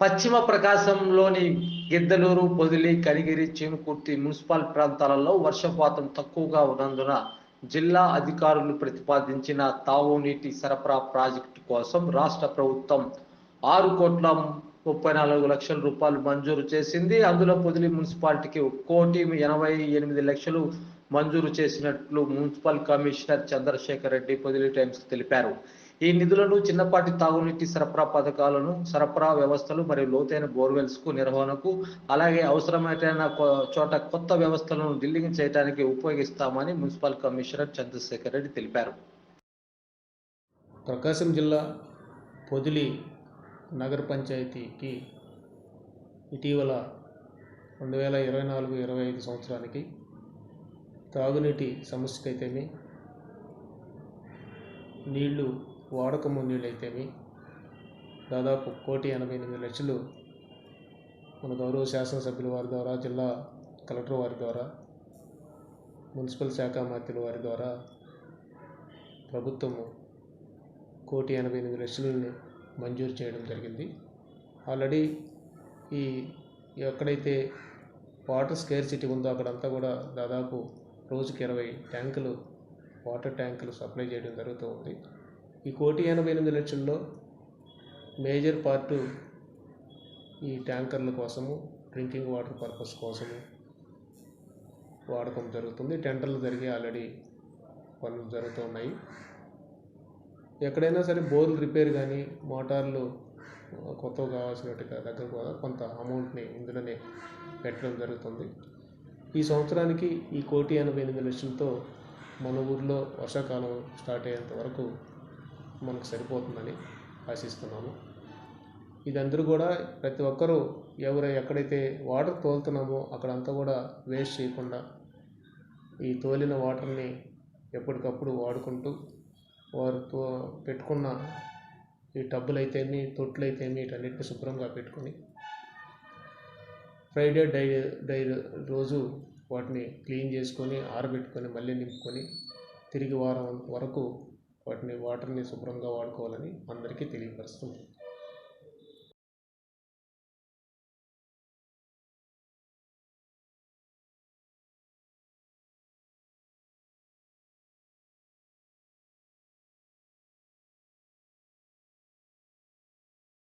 పశ్చిమ ప్రకాశంలోని గిద్దలూరు పొదిలి కనిగిరి చీమకుర్తి మున్సిపల్ ప్రాంతాలలో వర్షపాతం తక్కువగా ఉన్నందున జిల్లా అధికారులు ప్రతిపాదించిన తాగునీటి సరఫరా ప్రాజెక్టు కోసం రాష్ట్ర ప్రభుత్వం ఆరు కోట్ల ముప్పై నాలుగు లక్షల రూపాయలు మంజూరు చేసింది. అందులో పొదిలి మున్సిపాలిటీకి ఒక కోటి ఎనభై ఎనిమిది లక్షలు మంజూరు చేసినట్లు municipal commissioner Chandrasekhar Reddy Podili Times తెలిపారు. ఈ నిధులను చిన్నపాటి తాగునీటి సరఫరా పథకాలను సరఫరా వ్యవస్థలు మరియు లోతైన బోర్వెల్స్కు నిర్వహణకు అలాగే అవసరమైన కొ- చోట కొత్త వ్యవస్థలను ఢిల్లీకి చేయడానికి ఉపయోగిస్తామని మున్సిపల్ కమిషనర్ చంద్రశేఖర్ రెడ్డి తెలిపారు. ప్రకాశం జిల్లా పొదిలి నగర పంచాయతీకి ఇటీవల రెండు వేల ఇరవై నాలుగు ఇరవై ఐదు సంవత్సరానికి తాగునీటి సమస్యకైతేమి నీళ్ళు వాడకము నీళ్ళైతేమి దాదాపు కోటి ఎనభై ఎనిమిది లక్షలు మన గౌరవ శాసనసభ్యుల వారి ద్వారా జిల్లా కలెక్టర్ వారి ద్వారా మున్సిపల్ శాఖ మంత్రుల వారి ద్వారా ప్రభుత్వము కోటి ఎనభై ఎనిమిది లక్షలను మంజూరు చేయడం జరిగింది. ఆల్రెడీ ఈ ఎక్కడైతే వాటర్ స్కేర్ సిటీ ఉందో అక్కడంతా కూడా దాదాపు రోజుకి ఇరవై ట్యాంకులు వాటర్ ట్యాంకులు సప్లై చేయడం జరుగుతూ ఉంది. ఈ కోటి ఎనభై ఎనిమిది లక్షల్లో మేజర్ పార్టు ఈ ట్యాంకర్ల కోసము డ్రింకింగ్ వాటర్ పర్పస్ కోసము వాడకం జరుగుతుంది. టెండర్లు జరిగి ఆల్రెడీ పనులు జరుగుతూ ఉన్నాయి. ఎక్కడైనా సరే బోర్లు రిపేర్ కానీ మోటార్లు కొత్తగా కొత్తవి కావాల్సినట్టుగా దగ్గర కూడా కొంత అమౌంట్ని ఇందులోనే పెట్టడం జరుగుతుంది. ఈ సంవత్సరానికి ఈ కోటి ఎనభై ఎనిమిది లక్షలతో మన ఊర్లో వర్షాకాలం స్టార్ట్ అయ్యేంత వరకు మనకు సరిపోతుందని ఆశిస్తున్నాము. ఇదందరూ కూడా ప్రతి ఒక్కరూ ఎవరు ఎక్కడైతే వాటర్ తోలుతున్నామో అక్కడంతా కూడా వేస్ట్ చేయకుండా ఈ తోలిన వాటర్ని ఎప్పటికప్పుడు వాడుకుంటూ వారితో పెట్టుకున్న ఈ టబ్బులైతేమి తొట్లైతేమి వీటన్నిటిని శుభ్రంగా పెట్టుకొని ఫ్రైడే డై డై రోజు వాటిని క్లీన్ చేసుకొని ఆరబెట్టుకొని మళ్ళీ నింపుకొని తిరిగి వారం వరకు వాటిని వాటర్ని శుభ్రంగా వాడుకోవాలని అందరికీ తెలియపరుస్తుంది.